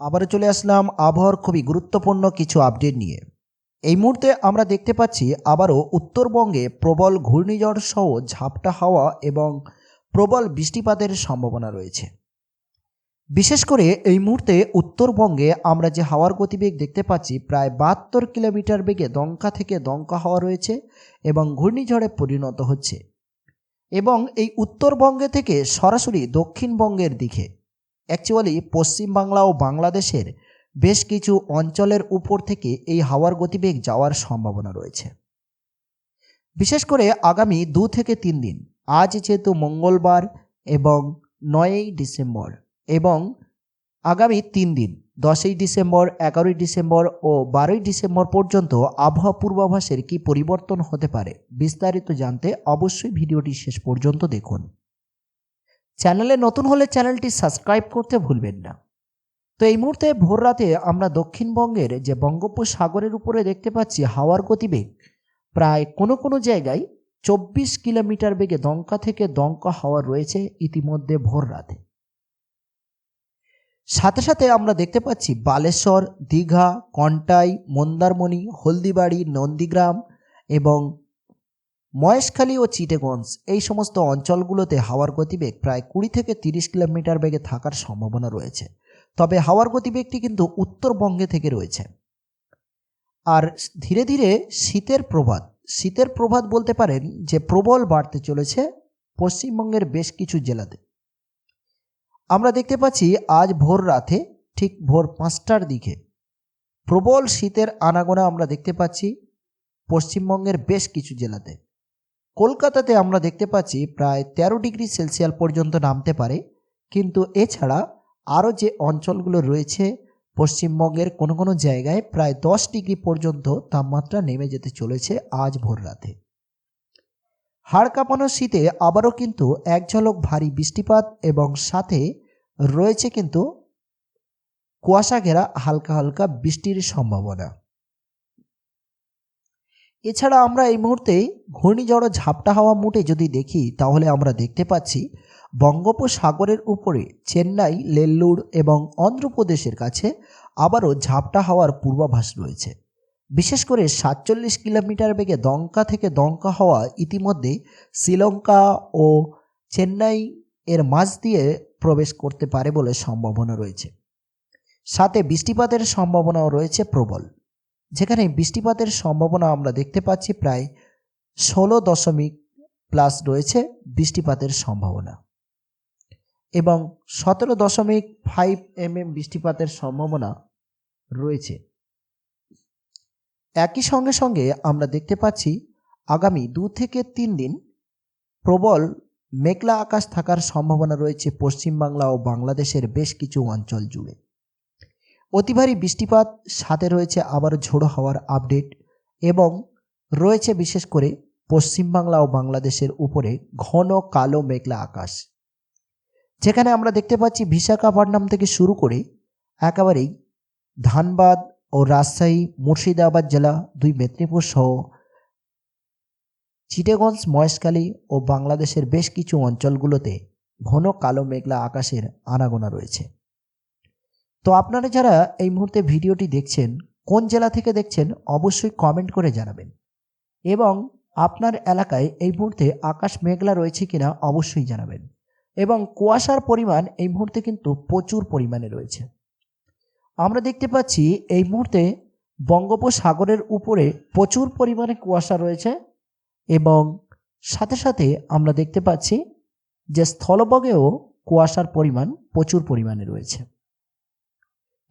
আবারও চলে আসলাম আবহাওয়ার খুবই গুরুত্বপূর্ণ কিছু আপডেট নিয়ে। এই মুহূর্তে আমরা দেখতে পাচ্ছি আবারও উত্তরবঙ্গে প্রবল ঘূর্ণিঝড় সহ ঝাপটা হাওয়া এবং প্রবল বৃষ্টিপাতের সম্ভাবনা রয়েছে। বিশেষ করে এই মুহূর্তে উত্তরবঙ্গে আমরা যে হাওয়ার গতিবেগ দেখতে পাচ্ছি প্রায় বাহাত্তর কিলোমিটার বেগে দমকা থেকে দমকা হাওয়া রয়েছে এবং ঘূর্ণিঝড়ে পরিণত হচ্ছে। এবং এই উত্তরবঙ্গে থেকে সরাসরি দক্ষিণবঙ্গের দিকে অ্যাকচুয়ালি পশ্চিমবাংলা ও বাংলাদেশের বেশ কিছু অঞ্চলের উপর থেকে এই হাওয়ার গতিবেগ যাওয়ার সম্ভাবনা রয়েছে। বিশেষ করে আগামী দু থেকে তিন দিন, আজ যেহেতু মঙ্গলবার এবং নয়ই ডিসেম্বর এবং আগামী তিন দিন, দশই ডিসেম্বর, এগারোই ডিসেম্বর ও বারোই ডিসেম্বর পর্যন্ত আবহাওয়া পূর্বাভাসের কি পরিবর্তন হতে পারে বিস্তারিত জানতে অবশ্যই ভিডিওটি শেষ পর্যন্ত দেখুন। চ্যানেলে নতুন হলে চ্যানেলটি সাবস্ক্রাইব করতে ভুলবেন না। তো এই মুহূর্তে ভোর রাতে আমরা দক্ষিণবঙ্গের যে বঙ্গোপসাগরের উপরে দেখতে পাচ্ছি হাওয়ার গতিবেগ প্রায় কোনো কোনো জায়গায় চব্বিশ কিলোমিটার বেগে দমকা থেকে দমকা হাওয়া রয়েছে ইতিমধ্যে ভোর রাতে সাথে সাথে আমরা দেখতে পাচ্ছি বালেশ্বর, দীঘা, কন্টাই, মন্দারমণি, হলদিবাড়ি, নন্দীগ্রাম এবং মহেশখালী ও চিটেগঞ্জ এই সমস্ত অঞ্চলগুলোতে হাওয়ার গতিবেগ প্রায় কুড়ি থেকে তিরিশ কিলোমিটার বেগে থাকার সম্ভাবনা রয়েছে। তবে হাওয়ার গতিবেগটি কিন্তু উত্তরবঙ্গে থেকে রয়েছে। আর ধীরে ধীরে শীতের প্রভাত শীতের প্রভাত বলতে পারেন যে প্রবল বাড়তে চলেছে পশ্চিমবঙ্গের বেশ কিছু জেলাতে। আমরা দেখতে পাচ্ছি আজ ভোর রাতে ঠিক ভোর পাঁচটার দিকে প্রবল শীতের আনাগোনা আমরা দেখতে পাচ্ছি পশ্চিমবঙ্গের বেশ কিছু জেলাতে। কলকাতাতে আমরা দেখতে পাচ্ছি প্রায় তেরো ডিগ্রি সেলসিয়াস পর্যন্ত নামতে পারে। কিন্তু এছাড়া আরও যে অঞ্চলগুলো রয়েছে, পশ্চিমবঙ্গের কোনো কোনো জায়গায় প্রায় দশ ডিগ্রি পর্যন্ত তাপমাত্রা নেমে যেতে চলেছে আজ ভোর রাতে। হাড় কাঁপানো শীতে আবারও কিন্তু এক ঝলক ভারী বৃষ্টিপাত এবং সাথে রয়েছে কিন্তু কুয়াশা ঘেরা হালকা হালকা বৃষ্টির সম্ভাবনা। এছাড়া আমরা এই মুহূর্তে ঘূর্ণিঝড় ঝাপটা হাওয়া মুটে যদি দেখি, তাহলে আমরা দেখতে পাচ্ছি বঙ্গোপসাগরের উপরে চেন্নাই, লেল্লুর এবং অন্ধ্রপ্রদেশের কাছে আবারও ঝাপটা হাওয়ার পূর্বাভাস রয়েছে। বিশেষ করে সাতচল্লিশ কিলোমিটার বেগে দমকা থেকে দমকা হওয়া ইতিমধ্যে শ্রীলঙ্কা ও চেন্নাই এর মাঝ দিয়ে প্রবেশ করতে পারে বলে সম্ভাবনা রয়েছে। সাথে বৃষ্টিপাতের সম্ভাবনাও রয়েছে প্রবল। যেখানে বৃষ্টিপাতের সম্ভাবনা আমরা দেখতে পাচ্ছি প্রায় ষোলো দশমিক প্লাস রয়েছে বৃষ্টিপাতের সম্ভাবনা। এবং সতেরো দশমিক ফাইভ এম এম বৃষ্টিপাতের সম্ভাবনা রয়েছে। একই সঙ্গে সঙ্গে আমরা দেখতে পাচ্ছি আগামী দু থেকে তিন দিন প্রবল মেঘলা আকাশ থাকার সম্ভাবনা রয়েছে পশ্চিমবাংলা ও বাংলাদেশের বেশ কিছু অঞ্চল জুড়ে। অতি ভারী বৃষ্টিপাত, সাথে রয়েছে আবার ঝোড়ো হওয়ার আপডেট এবং রয়েছে বিশেষ করে পশ্চিমবাংলা ও বাংলাদেশের উপরে ঘন কালো মেঘলা আকাশ। যেখানে আমরা দেখতে পাচ্ছি বিশাখাপট্টনম থেকে শুরু করে একেবারেই ধানবাদ ও রাজশাহী, মুর্শিদাবাদ জেলা, দুই মেদিনীপুর সহ চিটেগঞ্জ, মহেশখালী ও বাংলাদেশের বেশ কিছু অঞ্চলগুলোতে ঘন কালো মেঘলা আকাশের আনাগোনা রয়েছে। তো আপনারা যারা এই মুহূর্তে ভিডিওটি দেখছেন, কোন জেলা থেকে দেখছেন, অবশ্যই কমেন্ট করে জানাবেন। এবং আপনার এলাকায় এই মুহূর্তে আকাশ মেঘলা রয়েছে কিনা অবশ্যই জানাবেন। এবং কুয়াশার পরিমাণ এই মুহূর্তে কিন্তু প্রচুর পরিমাণে রয়েছে। আমরা দেখতে পাচ্ছি এই মুহূর্তে বঙ্গোপসাগরের উপরে প্রচুর পরিমাণে কুয়াশা রয়েছে এবং সাথে সাথে আমরা দেখতে পাচ্ছি যে স্থলভাগেও কুয়াশার পরিমাণ প্রচুর পরিমাণে রয়েছে।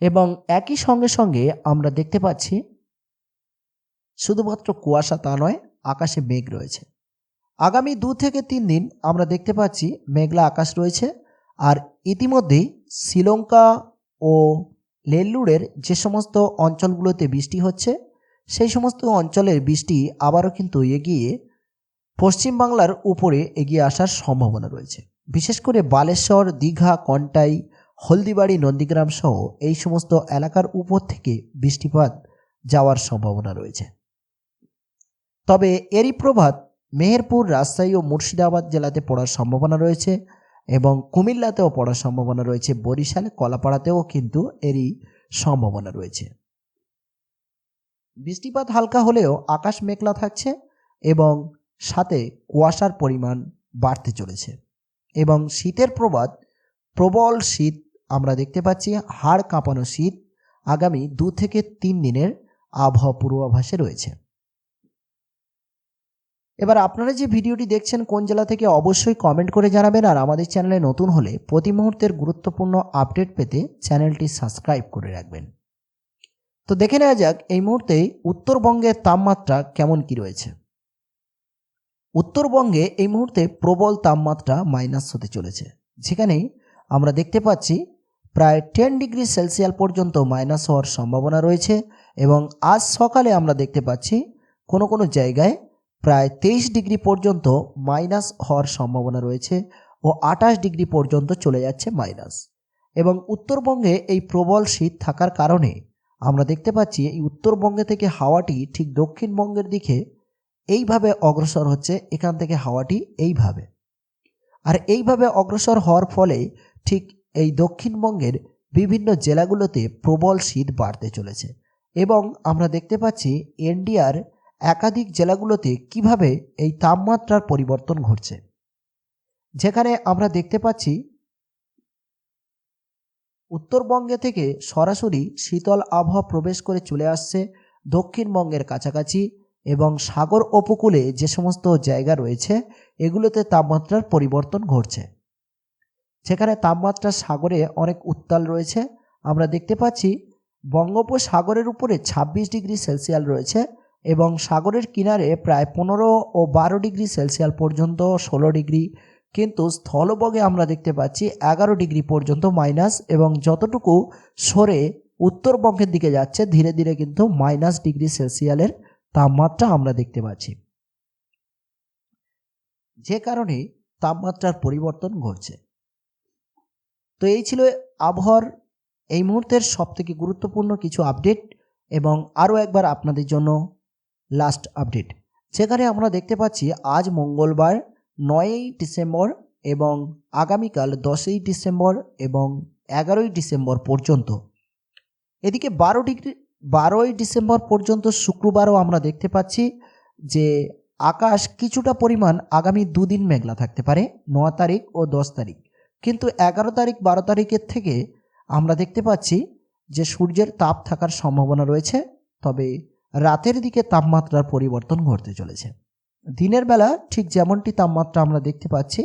এবং একই সঙ্গে সঙ্গে আমরা দেখতে পাচ্ছি শুধুমাত্র কুয়াশা তা নয়, আকাশে মেঘ রয়েছে। আগামী দু থেকে তিন দিন আমরা দেখতে পাচ্ছি মেঘলা আকাশ রয়েছে আর ইতিমধ্যেই শ্রীলঙ্কা ও লেল্লুরের যে সমস্ত অঞ্চলগুলোতে বৃষ্টি হচ্ছে, সেই সমস্ত অঞ্চলের বৃষ্টি আবারও কিন্তু এগিয়ে পশ্চিমবাংলার উপরে এগিয়ে আসার সম্ভাবনা রয়েছে। বিশেষ করে বালেশ্বর, দীঘা, কন্টাই হলদিবাড়ি, নন্দীগ্রাম সহ এই সমস্ত এলাকার উপর থেকে বৃষ্টিপাত যাওয়ার সম্ভাবনা রয়েছে। তবে এরই প্রভাব মেহেরপুর, রাজশাহী ও মুর্শিদাবাদ জেলাতে পড়ার সম্ভাবনা রয়েছে এবং কুমিল্লাতেও পড়ার সম্ভাবনা রয়েছে। বরিশাল, কলাপাড়াতেও কিন্তু এরই সম্ভাবনা রয়েছে। বৃষ্টিপাত হালকা হলেও আকাশ মেঘলা থাকছে এবং সাথে কুয়াশার পরিমাণ বাড়তে চলেছে এবং শীতের প্রবাদ প্রবল শীত আমরা দেখতে পাচ্ছি হাড় কাঁপানো শীত আগামী দু থেকে তিন দিনের আবহাওয়া পূর্বাভাসে রয়েছে। এবার আপনারা যে ভিডিওটি দেখছেন কোন জেলা থেকে অবশ্যই কমেন্ট করে জানাবেন আর আমাদের চ্যানেলে নতুন হলে প্রতি মুহূর্তের গুরুত্বপূর্ণ আপডেট পেতে চ্যানেলটি সাবস্ক্রাইব করে রাখবেন। তো দেখে নেওয়া যাক এই মুহূর্তে উত্তরবঙ্গের তাপমাত্রা কেমন কি রয়েছে। উত্তরবঙ্গে এই মুহূর্তে প্রবল তাপমাত্রা মাইনাস হতে চলেছে। যেখানে আমরা দেখতে পাচ্ছি প্রায় টেন ডিগ্রি সেলসিয়াল পর্যন্ত মাইনাস হওয়ার সম্ভাবনা রয়েছে এবং আজ সকালে আমরা দেখতে পাচ্ছি কোনো কোনো জায়গায় প্রায় তেইশ ডিগ্রি পর্যন্ত মাইনাস হওয়ার সম্ভাবনা রয়েছে ও আঠাশ ডিগ্রি পর্যন্ত চলে যাচ্ছে মাইনাস। এবং উত্তরবঙ্গে এই প্রবল শীত থাকার কারণে আমরা দেখতে পাচ্ছি এই উত্তরবঙ্গে থেকে হাওয়াটি ঠিক দক্ষিণবঙ্গের দিকে এইভাবে অগ্রসর হচ্ছে, এখান থেকে হাওয়াটি এইভাবে। আর এইভাবে অগ্রসর হওয়ার ফলে ঠিক এই দক্ষিণবঙ্গের বিভিন্ন জেলাগুলোতে প্রবল শীত বাড়তে চলেছে এবং আমরা দেখতে পাচ্ছি ইন্ডিয়ার একাধিক জেলাগুলোতে কীভাবে এই তাপমাত্রার পরিবর্তন ঘটছে। যেখানে আমরা দেখতে পাচ্ছি উত্তরবঙ্গে থেকে সরাসরি শীতল আবহাওয়া প্রবেশ করে চলে আসছে দক্ষিণবঙ্গের কাছাকাছি এবং সাগর উপকূলে যে সমস্ত জায়গা রয়েছে, এগুলোতে তাপমাত্রার পরিবর্তন ঘটছে। যেখানে তাপমাত্রা সাগরে অনেক উত্তাল রয়েছে। আমরা দেখতে পাচ্ছি বঙ্গোপসাগরের উপরে ২৬ ডিগ্রি সেলসিয়াল রয়েছে এবং সাগরের কিনারে প্রায় পনেরো ও বারো ডিগ্রি সেলসিয়াল পর্যন্ত ষোলো ডিগ্রি। কিন্তু স্থলবগে আমরা দেখতে পাচ্ছি এগারো ডিগ্রি পর্যন্ত মাইনাস এবং যতটুকু সরে উত্তরবঙ্গের দিকে যাচ্ছে, ধীরে ধীরে কিন্তু মাইনাস ডিগ্রি সেলসিয়ালের তাপমাত্রা আমরা দেখতে পাচ্ছি। যে কারণে তাপমাত্রার পরিবর্তন ঘটছে। তো এই ছিল আবহাওয়ার এই মুহূর্তের সবথেকে গুরুত্বপূর্ণ কিছু আপডেট এবং আরও একবার আপনাদের জন্য লাস্ট আপডেট যেখানে আমরা দেখতে পাচ্ছি আজ মঙ্গলবার নয়ই ডিসেম্বর এবং আগামীকাল দশই ডিসেম্বর এবং এগারোই ডিসেম্বর পর্যন্ত। এদিকে বারো ডিগ্রি, বারোই ডিসেম্বর পর্যন্ত শুক্রবারও আমরা দেখতে পাচ্ছি যে আকাশ কিছুটা পরিমাণ আগামী দুদিন মেঘলা থাকতে পারে ন তারিখ ও দশ তারিখ। কিন্তু এগারো তারিখ, বারো তারিখের থেকে আমরা দেখতে পাচ্ছি যে সূর্যের তাপ থাকার সম্ভাবনা রয়েছে, তবে রাতের দিকে তাপমাত্রার পরিবর্তন ঘটতে চলেছে। দিনের বেলা ঠিক যেমনটি তাপমাত্রা আমরা দেখতে পাচ্ছি,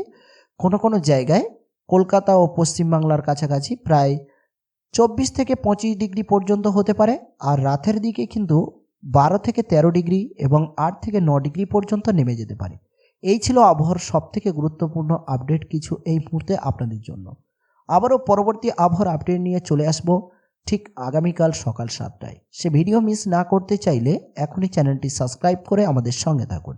কোনো কোনো জায়গায়, কলকাতা ও পশ্চিমবাংলার কাছাকাছি প্রায় চব্বিশ থেকে পঁচিশ ডিগ্রি পর্যন্ত হতে পারে, আর রাতের দিকে কিন্তু বারো থেকে তেরো ডিগ্রি এবং আট থেকে ন ডিগ্রি পর্যন্ত নেমে যেতে পারে। এই ছিল আবহাওয়ার সব থেকে গুরুত্বপূর্ণ আপডেট কিছু এই মুহূর্তে আপনাদের জন্য। আবারও পরবর্তী আবহাওয়ার আপডেট নিয়ে চলে আসব ঠিক আগামীকাল সকাল সাতটায়। সে ভিডিও মিস না করতে চাইলে এখনই চ্যানেলটি সাবস্ক্রাইব করে আমাদের সঙ্গে থাকুন।